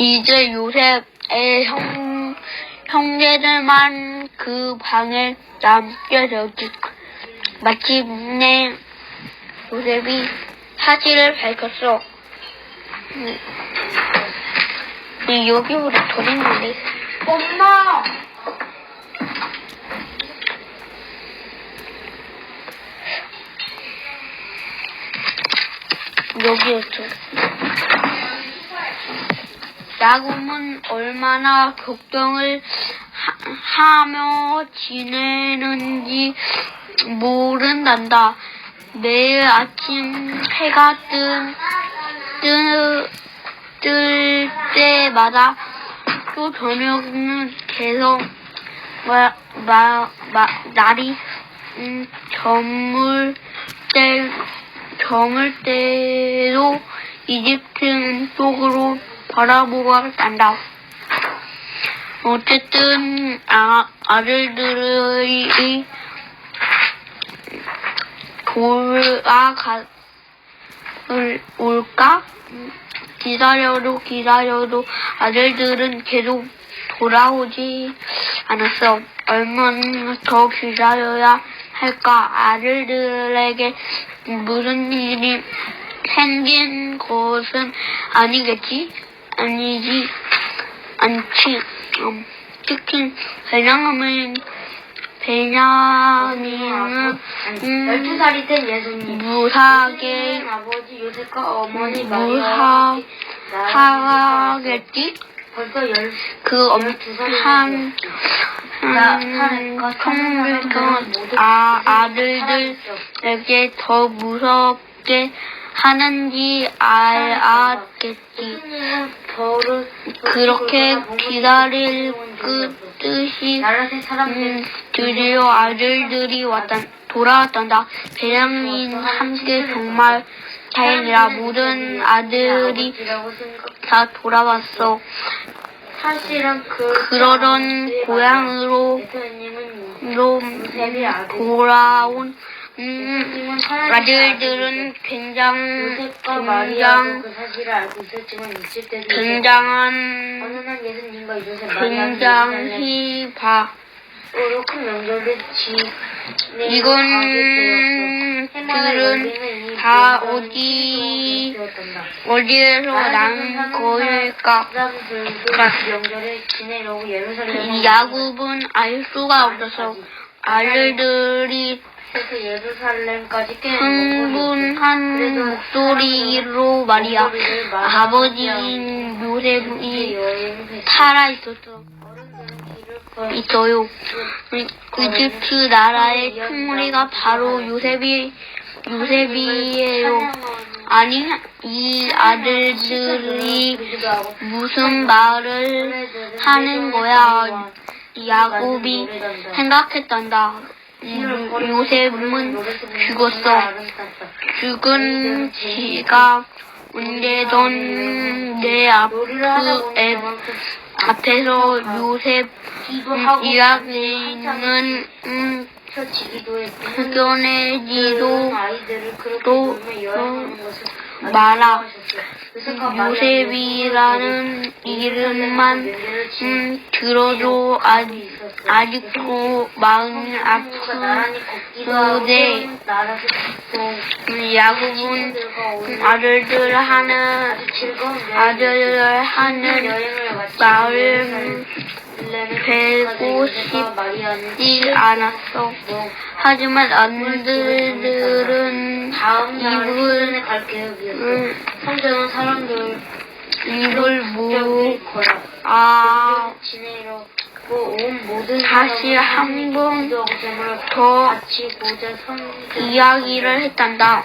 이제 요셉의 형, 형제들만 그 방에 남게 되었지. 마침내 요셉이 사실을 밝혔어. 음, 음, 여기 우리 돌인데 엄마! 여기였죠. 야곱은 얼마나 걱정을 하, 며 지내는지 모른단다. 매일 아침 해가 뜬, 뜰, 뜰 때마다 또 저녁은 계속 마, 마, 마, 날이 음, 저물 때 저물 때도 이집트 쪽으로 바라보고 간다. 어쨌든 아, 아들들이 돌아가 올- 올까? 기다려도 기다려도 아들들은 계속 돌아오지 않았어. 얼마나 더 기다려야 할까? 아들들에게 무슨 일이 생긴 것은 아니겠지? 아니지, 않지. 음, 특히 베냐민, 베냐민은 음, 12살이 된 예수님. 무사하게 예수님 아버지 요셉과 어머니 음, 마리아 하겠지? 벌써 열그 엄한 청불경 아, 아들들에게 더 무섭게 하는지 알았겠지. 그렇게 기다릴 끝이 나라의 사람들 음, 드디어 아들들이 왔다, 돌아왔단다. 베냐민 함께 정말 다행이라 모든 아들이 다 돌아왔어. 사실은 그 그러던 고향으로 로 돌아온 음, 하나님 아들들은 굉장 굉장 그 굉장한 굉장히 봐. 지내러 이건 들은 다 어디 어디에서 난 거일까? 야곱은 알 수가 없어서 아들들이 예루살렘까지 흥분한 목소리로 말이야. 아버지인 요셉이 살아 있었어. 있어요. 이집트 나라의 총리가 바로 요셉이 요셉이에요. 아니 이 아들들이 무슨 말을 하는 거야? 야곱이 생각했단다. 음, 요셉은 죽었어. 죽은 지가 오래전 내 앞 에 앞에서 요셉 음, 이야기는 음, 흑연해지도 또 말아. 요셉이라는 이름만 음, 들어도 아, 아직도 마음이 아프대. 음, 야곱은 음, 아들들 하는 아들을 하는 마을 되고 싶지 않았어. 하지만 날 입을 성전은 사람들 입을 거야. 아, 다시 한 번 더 이야기를 했단다.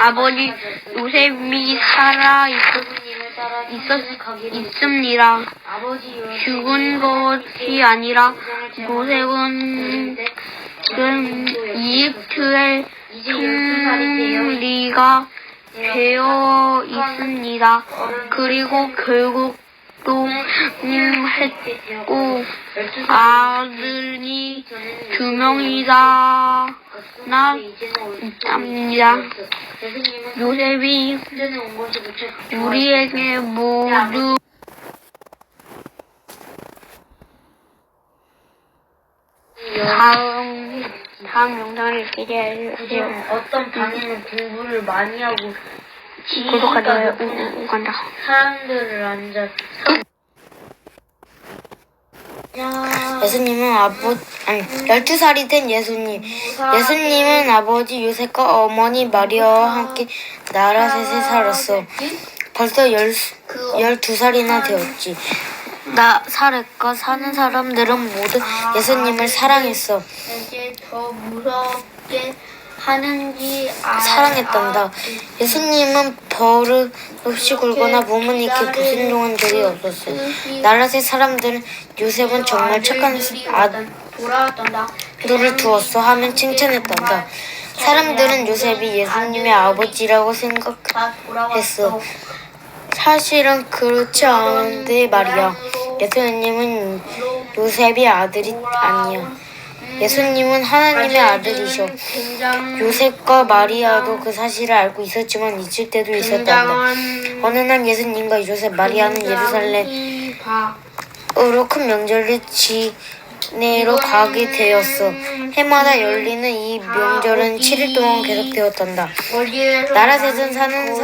아버지 요셉이 살아 있었, 있었, 성전에 가기로 있습니다. 아버지 요셉이 죽은 것이 아니라 요셉은 지금 이집트의 총리가 되어 있습니다. 그리고 결국 동했고 아들이 두 명이다 나답니다 요셉이 우리에게 모두 다음 다음 영상을 기대해 주세요. 어떤 방에는 공부를 많이 하고 구독과 좋아요 지휘가 높은 우우 간다. 사람들을 앉아 야, 예수님은 아버 아니 12살이 된 예수님. 예수님은 아버지 요셉과 어머니 마리아와 함께 나라 셋에 살았어. 벌써 열, 12살이나 되었지. 나사렛과 사는 사람들은 모두 예수님을 사랑했어. 이제 더 무섭게 하는지 알- 사랑했단다. 예수님은 버릇 없이 굴거나 몸은 이렇게 불순종한 적이 없었어. 나라셋 사람들은 요셉은 정말 착한 아들을 돌아왔단다. 두었어 하면 칭찬했단다. 사람들은 요셉이 예수님의 아버지라고 생각 다 돌아왔어. 했어. 사실은 그렇지 않은데 말이야. 예수님은 요셉의 아들이 아니야. 예수님은 하나님의 아들이셔. 요셉과 마리아도 그 사실을 알고 있었지만 잊을 때도 있었단다. 어느 날 예수님과 요셉, 마리아는 예루살렘으로 큰 명절을 지내러 가게 되었어. 해마다 열리는 이 명절은 7일 동안 계속되었단다. 나라셋은 사는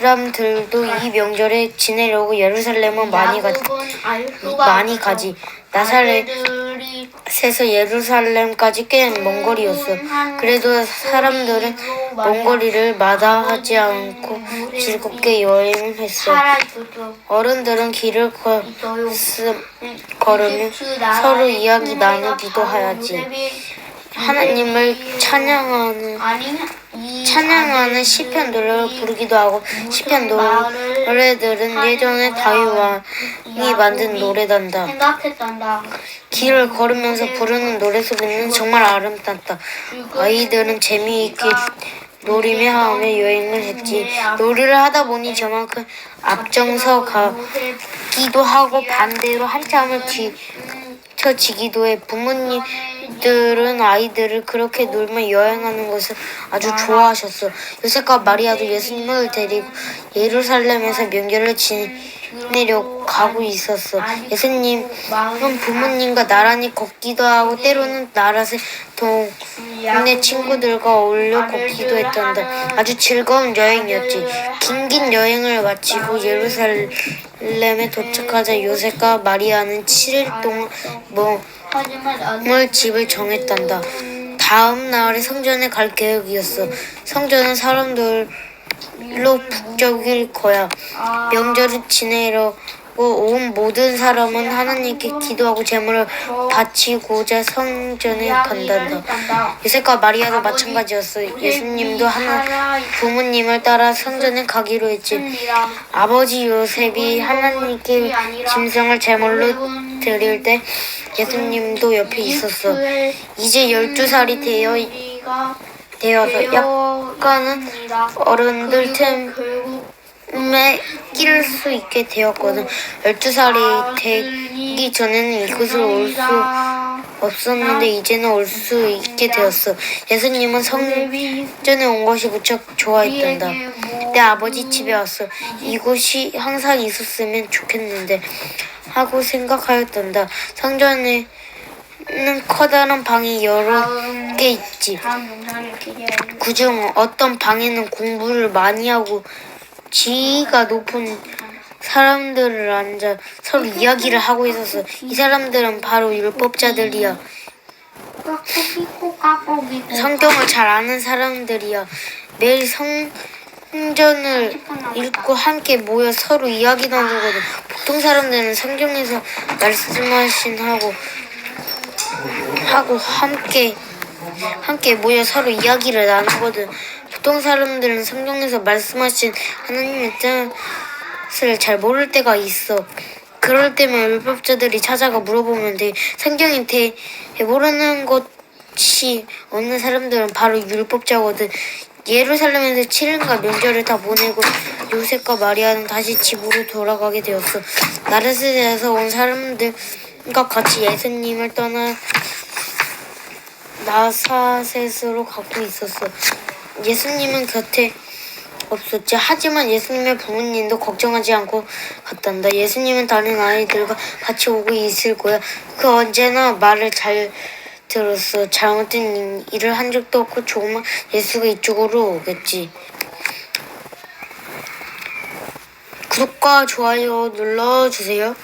사람들도 이 명절에 지내려고 예루살렘은 많이 가지. 많이 가지. 나사렛 에서 예루살렘까지 꽤 먼 거리였어. 그래도 사람들은 먼 거리를 마다하지 않고 즐겁게 여행했어. 어른들은 길을 걸, 있어요. 걸으며 서로 이야기 나누기도 하야지. 하나님을 찬양하는 찬양하는 시편 노래를 부르기도 하고 시편 노래들은 예전에 다윗 왕이 만든 노래단다. 길을 걸으면서 부르는 노래 소리는 정말 아름답다. 아이들은 재미있게 놀이며 하며 여행을 했지. 놀이를 하다 보니 저만큼 앞장서 가기도 하고 반대로 한참을 뒤처지기도 해. 부모님 들은 아이들을 그렇게 놀며 여행하는 것을 아주 좋아하셨어. 요셉과 마리아도 예수님을 데리고 예루살렘에서 명절을 지내려고 가고 있었어. 예수님은 부모님과 나란히 걷기도 하고 때로는 나라새 동네 친구들과 어울려 걷기도 했단다. 아주 즐거운 여행이었지. 긴긴 여행을 마치고 예루살렘에 도착하자 요셉과 마리아는 7일 동안 뭐 물 집을 정했단다. 다음 날에 성전에 갈 계획이었어. 성전은 사람들로 북적일 거야. 명절을 지내려고 온 모든 사람은 하나님께 기도하고 제물을 바치고자 성전에 간단다. 요셉과 마리아도 마찬가지였어. 예수님도 하나 부모님을 따라 성전에 가기로 했지. 아버지 요셉이 하나님께 짐승을 제물로 드릴 때 예수님도 옆에 있었어. 이제 12살이 되어 되어서 약간은 어른들 틈에 끼를 수 있게 되었거든. 12살이 되기 전에는 이곳을 올 수 없었는데 이제는 올 수 있게 되었어. 예수님은 성전에 온 것이 무척 좋아했단다. 내 아버지 집에 왔어. 이곳이 항상 있었으면 좋겠는데 하고 생각하였단다. 성전에는 커다란 방이 여러 개 있지. 다음 영상을 기대해 그중 어떤 방에는 공부를 많이 하고 지위가 높은 사람들을 앉아 서로 이야기를 하고 있었어. 이 사람들은 바로 율법자들이야. 성경을 잘 아는 사람들이야. 매일 성 전을 읽고 함께 모여 서로 이야기 나누거든. 보통 사람들은 성경에서 말씀하신 하고 하고 함께 함께 모여 서로 이야기를 나누거든. 보통 사람들은 성경에서 말씀하신 하나님의 뜻을 잘 모를 때가 있어. 그럴 때면 율법자들이 찾아가 물어보면 돼. 성경에 대해 모르는 것이 없는 사람들은 바로 율법자거든. 예루살렘에서 7일간 명절을 다 보내고 요셉과 마리아는 다시 집으로 돌아가게 되었어. 나르스에서 온 사람들과 같이 예수님을 떠나 나사셋으로 가고 있었어. 예수님은 곁에 없었지. 하지만 예수님의 부모님도 걱정하지 않고 갔단다. 예수님은 다른 아이들과 같이 오고 있을 거야. 그 언제나 말을 잘 들었어. 잘못된 일을 한 적도 없고 조금만 예수가 이쪽으로 오겠지. 구독과 좋아요 눌러주세요.